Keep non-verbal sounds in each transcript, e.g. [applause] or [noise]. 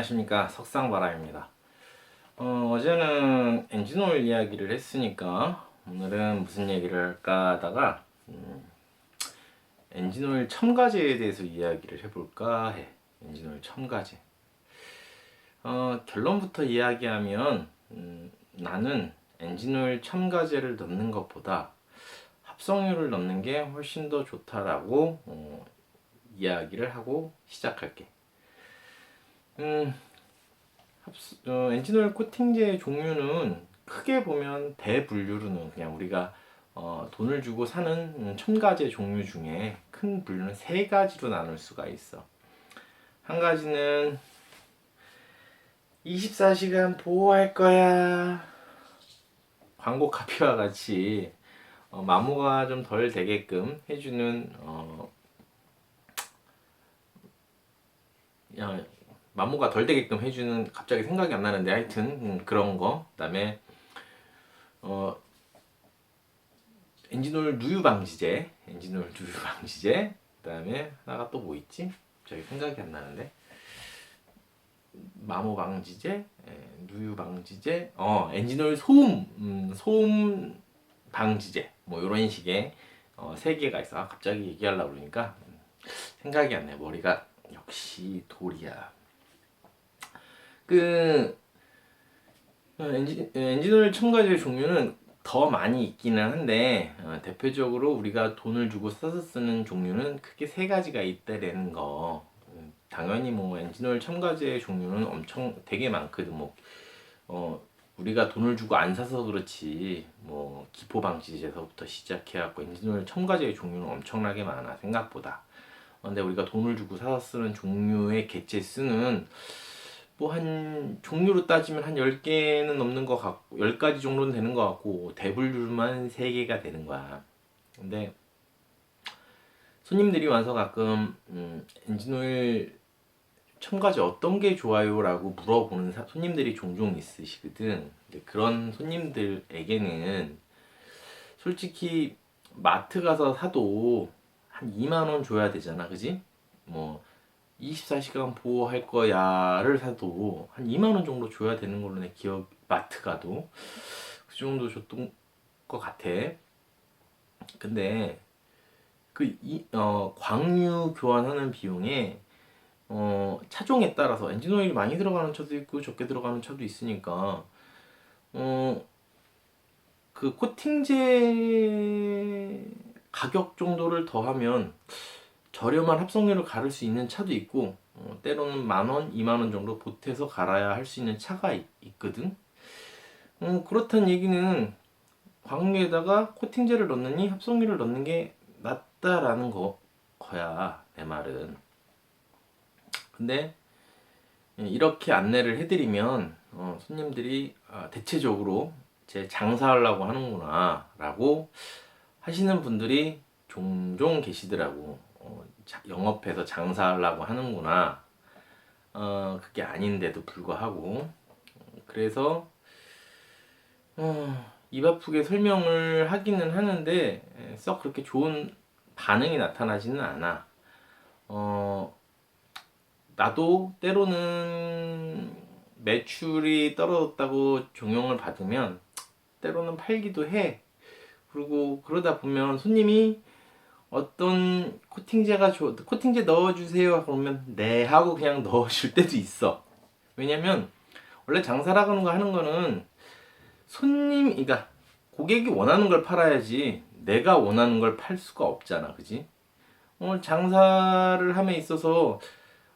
안녕하십니까 석상바람입니다. 어, 어제는 엔진오일 이야기를 했으니까 오늘은 무슨 얘기를 할까 하다가 음, 엔진오일 첨가제에 대해서 이야기를 해볼까 해. 엔진오일 첨가제. 어, 결론부터 이야기하면 음, 나는 엔진오일 첨가제를 넣는 것보다 합성유를 넣는 게 훨씬 더 좋다라고 어, 이야기를 하고 시작할게. 음, 합수, 어, 엔진오일 코팅제 종류는 크게 보면 대분류로는 그냥 우리가 어, 돈을 주고 사는 음, 첨가제 종류 중에 큰 분류는 세 가지로 나눌 수가 있어. 한 가지는 24시간 보호할 거야. 광고 카피와 같이 어, 마모가 좀 덜 되게끔 해주는 어, 야, 마모가 덜 되게끔 해주는 갑자기 생각이 안 나는데 하여튼 음, 그런 거. 그다음에 어 엔진오일 누유 방지제 엔진오일 누유 방지제 그다음에 하나가 또 뭐 있지? 저기 생각이 안 나는데. 마모 방지제 예, 누유 방지제 어 엔진오일 소음 음, 소음 방지제. 뭐 이런 식의 어, 세 개가 있어. 아, 갑자기 얘기하려고 그러니까 음, 생각이 안 나. 머리가 역시 돌이야. 그 어, 엔진 엔진오일 첨가제 종류는 더 많이 있기는 한데 어, 대표적으로 우리가 돈을 주고 사서 쓰는 종류는 크게 세 가지가 있다라는 거. 음, 당연히 뭐 엔진오일 첨가제 종류는 엄청 되게 많거든. 뭐 어, 우리가 돈을 주고 안 사서 그렇지 뭐 기포 방지제서부터 시작해갖고 엔진오일 첨가제의 종류는 엄청나게 많아 생각보다. 어, 근데 우리가 돈을 주고 사서 쓰는 종류의 개체 수는 뭐 한 종류로 따지면 한 10개는 넘는 것 같고 10가지 정도는 되는 것 같고 대분류만 3개가 되는 거야. 근데 손님들이 와서 가끔 음, 엔진오일 첨가제 어떤 게 좋아요? 라고 물어보는 사- 손님들이 종종 있으시거든. 근데 그런 손님들에게는 솔직히 마트 가서 사도 한 2만 원 줘야 되잖아. 그지? 뭐 24시간 보호할 거야를 사도 한 2만 원 정도 줘야 되는 걸로 내 기억 마트 가도 그 정도 줬던 것 같아. 근데 그 이, 어, 광유 교환하는 비용에 어, 차종에 따라서 엔진 오일이 많이 들어가는 차도 있고 적게 들어가는 차도 있으니까 어, 그 코팅제 가격 정도를 더하면 저렴한 합성유를 갈을 수 있는 차도 있고 어, 때로는 만 원, 이만 원 정도 보태서 갈아야 할 수 있는 차가 있, 있거든. 어, 그렇다는 얘기는 광유에다가 코팅제를 넣느니 합성유를 넣는 게 낫다라는 거 거야 내 말은. 근데 이렇게 안내를 해드리면 어, 손님들이 아, 대체적으로 제 장사하려고 하는구나 라고 하시는 분들이 종종 계시더라고. 영업해서 장사하려고 하는구나. 어, 그게 아닌데도 불구하고. 그래서, 어, 입 아프게 설명을 하기는 하는데, 에, 썩 그렇게 좋은 반응이 나타나지는 않아. 어, 나도 때로는 매출이 떨어졌다고 종용을 받으면, 때로는 팔기도 해. 그리고 그러다 보면 손님이 어떤 코팅제가 좋 코팅제 넣어주세요 그러면 네 하고 그냥 [laughs] 넣어줄 때도 있어. 왜냐면 원래 장사라는 거 하는 거는 손님 그러니까 고객이 원하는 걸 팔아야지 내가 원하는 걸 팔 수가 없잖아. 그지? 오늘 장사를 함에 있어서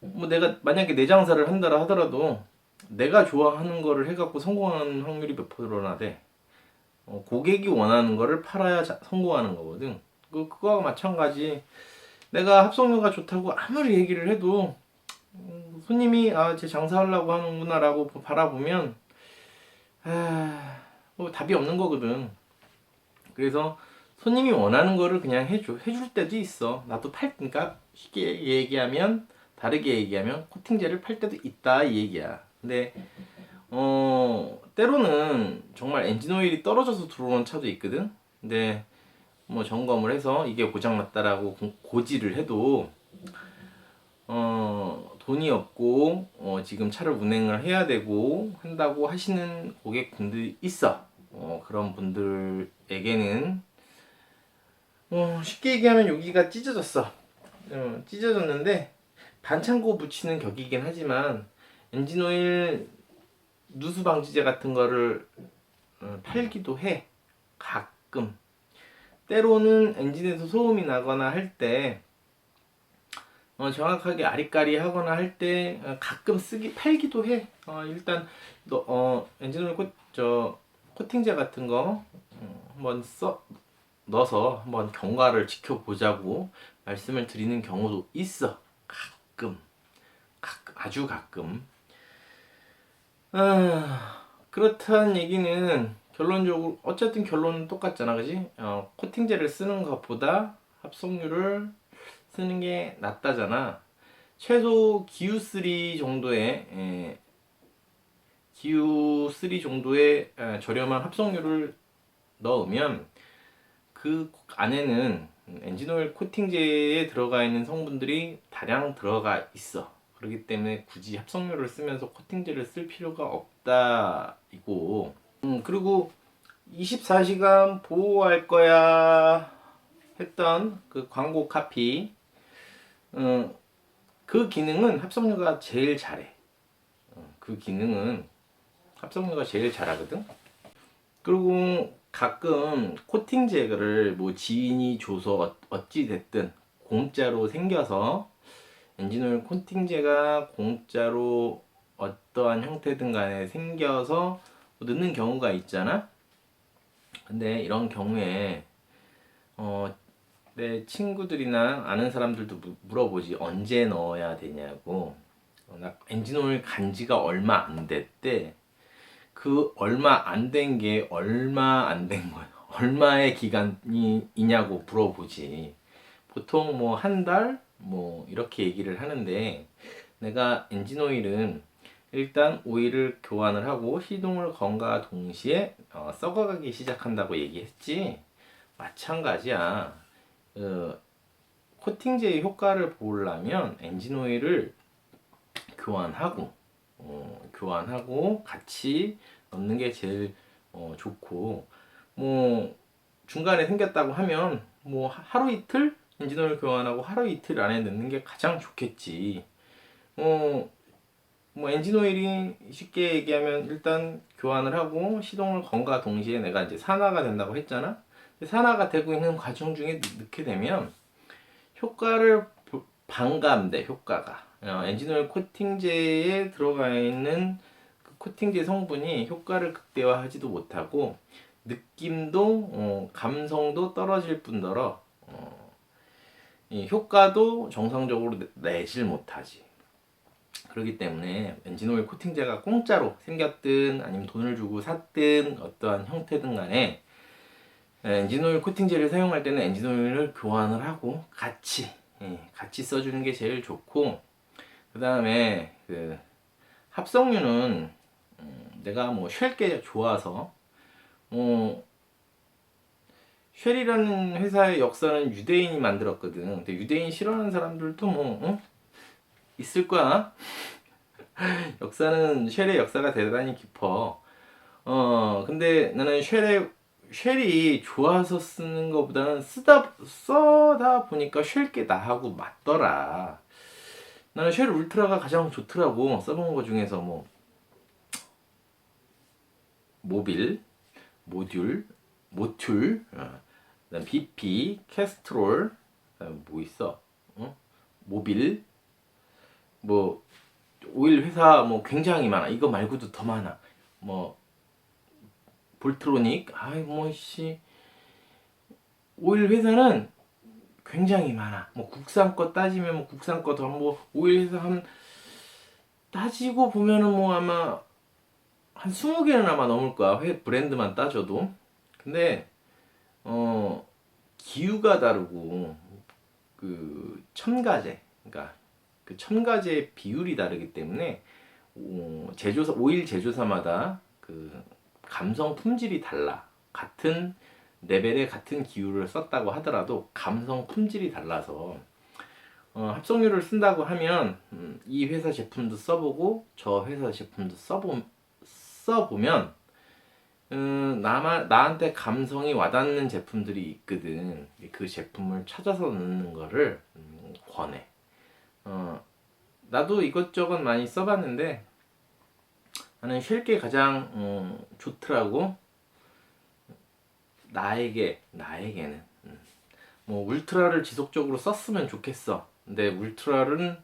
뭐 내가 만약에 내 장사를 한다라 하더라도 내가 좋아하는 거를 해갖고 성공하는 확률이 몇 프로나 돼? 어, 고객이 원하는 거를 팔아야 자- 성공하는 거거든. 그 그거와 마찬가지. 내가 합성료가 좋다고 아무리 얘기를 해도 음, 손님이 아 제 장사하려고 하는구나 라고 바라보면 아, 뭐 답이 없는 거거든. 그래서 손님이 원하는 거를 그냥 해줘 해줄 때도 있어. 나도 팔 그러니까 쉽게 얘기하면 다르게 얘기하면 코팅제를 팔 때도 있다 이 얘기야. 근데 어 때로는 정말 엔진 오일이 떨어져서 들어오는 차도 있거든. 근데 뭐 점검을 해서 이게 고장 났다라고 고- 고지를 해도 어 돈이 없고 어, 지금 차를 운행을 해야 되고 한다고 하시는 고객분들이 있어. 어, 그런 분들에게는 어, 쉽게 얘기하면 여기가 찢어졌어. 어, 찢어졌는데 반창고 붙이는 격이긴 하지만 엔진오일 누수 방지제 같은 거를 어, 팔기도 해. 가끔. 때로는 엔진에서 소음이 나거나 할때 어, 정확하게 아리까리 하거나 할 때 가끔 쓰기 팔기도 해. 어, 일단 너, 어, 엔진오일 코, 저 코팅제 같은 거 어, 한번 써 넣어서 한번 경과를 지켜보자고 말씀을 드리는 경우도 있어. 가끔, 가끔 아주 가끔. 아, 그렇다는 얘기는 결론적으로 어쨌든 결론은 똑같잖아, 그지? 어, 코팅제를 쓰는 것보다 합성유를 쓰는 게 낫다잖아. 최소 기후3 정도의 에, 기후3 정도의 에, 저렴한 합성유를 넣으면 그 안에는 엔진오일 코팅제에 들어가 있는 성분들이 다량 들어가 있어. 그렇기 때문에 굳이 합성유를 쓰면서 코팅제를 쓸 필요가 없다 이고 음, 그리고 24시간 보호할 거야 했던 그 광고 카피. 음, 그 기능은 합성유가 제일 잘해. 어, 그 기능은 합성유가 제일 잘하거든. 그리고 가끔 코팅제를 뭐 지인이 줘서 어- 어찌 됐든 공짜로 생겨서 엔진오일 코팅제가 공짜로 어떠한 형태든 간에 생겨서 넣는 경우가 있잖아. 근데 이런 경우에 어, 내 친구들이나 아는 사람들도 무- 물어보지 언제 넣어야 되냐고. 어, 나 엔진오일 간 지가 얼마 안 됐대. 그 얼마 안 된 게 얼마 안 된 거야. [laughs] 얼마의 기간이 있냐고 물어보지. 보통 뭐 한 달? 뭐 이렇게 얘기를 하는데 내가 엔진 오일은 일단 오일을 교환을 하고 시동을 건과 동시에 어, 썩어가기 시작한다고 얘기했지. 마찬가지야. 어, 코팅제의 효과를 보려면 엔진 오일을 교환하고 어, 교환하고 같이 넣는 게 제일 어, 좋고 뭐 중간에 생겼다고 하면 뭐 하- 하루 이틀 엔진오일 교환하고 하루 이틀 안에 넣는 게 가장 좋겠지. 어, 뭐 엔진 오일이 쉽게 얘기하면 일단 교환을 하고 시동을 건과 동시에 내가 이제 산화가 된다고 했잖아. 산화가 되고 있는 과정 중에 넣- 넣게 되면 효과를 보- 반감돼 효과가 어, 엔진 오일 코팅제에 들어가 있는 그 코팅제 성분이 효과를 극대화하지도 못하고 느낌도 어, 감성도 떨어질 뿐더러 어, 이 효과도 정상적으로 내- 내질 못하지. 그렇기 때문에 엔진오일 코팅제가 공짜로 생겼든 아니면 돈을 주고 샀든 어떠한 형태든 간에 엔진오일 코팅제를 사용할 때는 엔진오일을 교환을 하고 같이 예, 같이 써주는 게 제일 좋고 그 다음에 그 합성유는 음, 내가 뭐 쉘게 좋아서 어, 쉘이라는 회사의 역사는 유대인이 만들었거든. 근데 유대인 싫어하는 사람들도 뭐 어? 있을 거야. [laughs] 역사는 쉘의 역사가 대단히 깊어. 어, 근데 나는 쉘의 쉘이 좋아서 쓰는 것보다는 쓰다 써다 보니까 쉘게 나하고 맞더라. 나는 쉘 울트라가 가장 좋더라고. 써본 거 중에서 뭐 모빌, 모듈, 모툴, 어, 그다음 BP, 캐스트롤, 뭐 있어? 어? 모빌, 뭐 오일 회사 뭐 굉장히 많아. 이거 말고도 더 많아. 뭐 볼트로닉, 아이 뭐씨 오일 회사는 굉장히 많아. 뭐 국산 거 따지면 뭐 국산 거더뭐 오일 회사 한 따지고 보면은 뭐 아마 한 20개는 아마 넘을 거야. 회 브랜드만 따져도. 근데 어 기후가 다르고 그 첨가제 그러니까 그 첨가제 비율이 다르기 때문에 어, 제조사 오일 제조사마다 그 감성 품질이 달라 같은 레벨의 같은 기후를 썼다고 하더라도 감성 품질이 달라서 어, 합성유를 쓴다고 하면 음, 음, 이 회사 제품도 써보고 저 회사 제품도 써보, 써보면 음, 나마, 나한테 감성이 와닿는 제품들이 있거든. 그 제품을 찾아서 넣는 거를 음, 권해. 어, 나도 이것저것 많이 써봤는데 나는 쉘게 가장 음, 좋더라고. 나에게 나에게는 음. 뭐 울트라를 지속적으로 썼으면 좋겠어. 근데 울트라는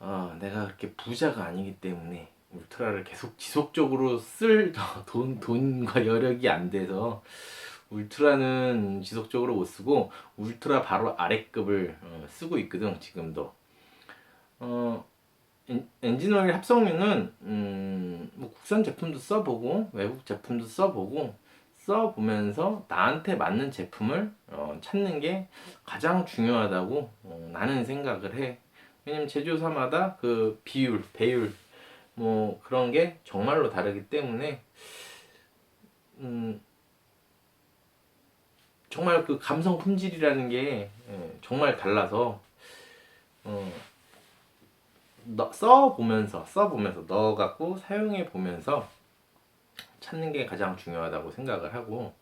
어, 내가 그렇게 부자가 아니기 때문에 울트라를 계속 지속적으로 쓸 [laughs] 돈, 돈과 여력이 안 돼서 울트라는 지속적으로 못 쓰고 울트라 바로 아래급을 어, 쓰고 있거든 지금도 어, 엔- 엔진오일 합성유는 음, 뭐 국산 제품도 써보고 외국 제품도 써보고 써보면서 나한테 맞는 제품을 어, 찾는 게 가장 중요하다고 어, 나는 생각을 해. 왜냐면 제조사마다 그 비율, 배율 뭐 그런 게 정말로 다르기 때문에 음, 정말 그 감성 품질이라는 게 예, 정말 달라서 어, 너- 써 보면서 써 보면서 넣어 갖고 사용해 보면서 찾는 게 가장 중요하다고 생각을 하고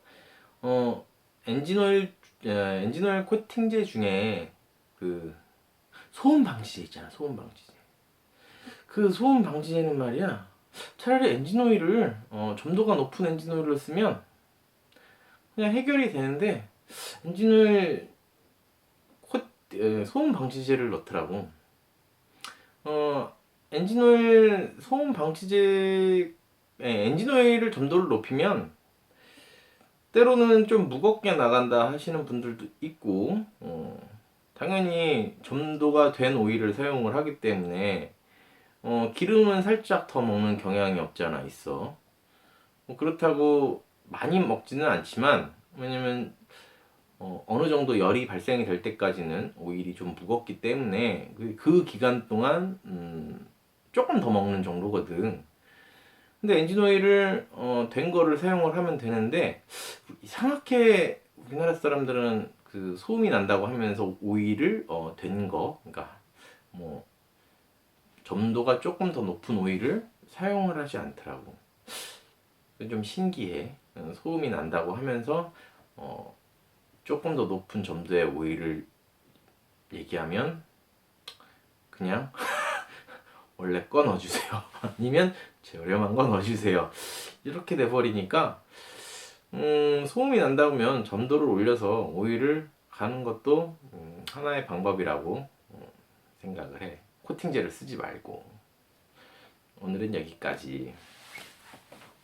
어 엔진오일 어, 엔진오일 코팅제 중에 그 소음 방지제 있잖아 소음 방지제. 그 소음 방지제는 말이야 차라리 엔진오일을 어, 점도가 높은 엔진오일을 쓰면 그냥 해결이 되는데 엔진오일 코, 에, 소음 방지제를 넣더라고 어 엔진오일 소음 방지제 예, 엔진오일을 점도를 높이면 때로는 좀 무겁게 나간다 하시는 분들도 있고 어, 당연히 점도가 된 오일을 사용을 하기 때문에 어, 기름은 살짝 더 먹는 경향이 없지 않아 있어. 뭐 그렇다고 많이 먹지는 않지만 왜냐면 어, 어느 정도 열이 발생이 될 때까지는 오일이 좀 무겁기 때문에 그, 그 기간 동안 음, 조금 더 먹는 정도거든 근데 엔진 오일을 어, 된 거를 사용을 하면 되는데 이상하게 우리나라 사람들은 그 소음이 난다고 하면서 오일을 어, 된 거, 그러니까 뭐 점도가 조금 더 높은 오일을 사용을 하지 않더라고. 좀 신기해. 어, 소음이 난다고 하면서 어, 조금 더 높은 점도의 오일을 얘기하면 그냥 [laughs] 원래 거 넣어주세요. [laughs] 아니면 저렴한 거 넣어주세요. 이렇게 돼버리니까 음, 소음이 난다면 점도를 올려서 오일을 가는 것도 음, 하나의 방법이라고 음, 생각을 해. 코팅제를 쓰지 말고 오늘은 여기까지.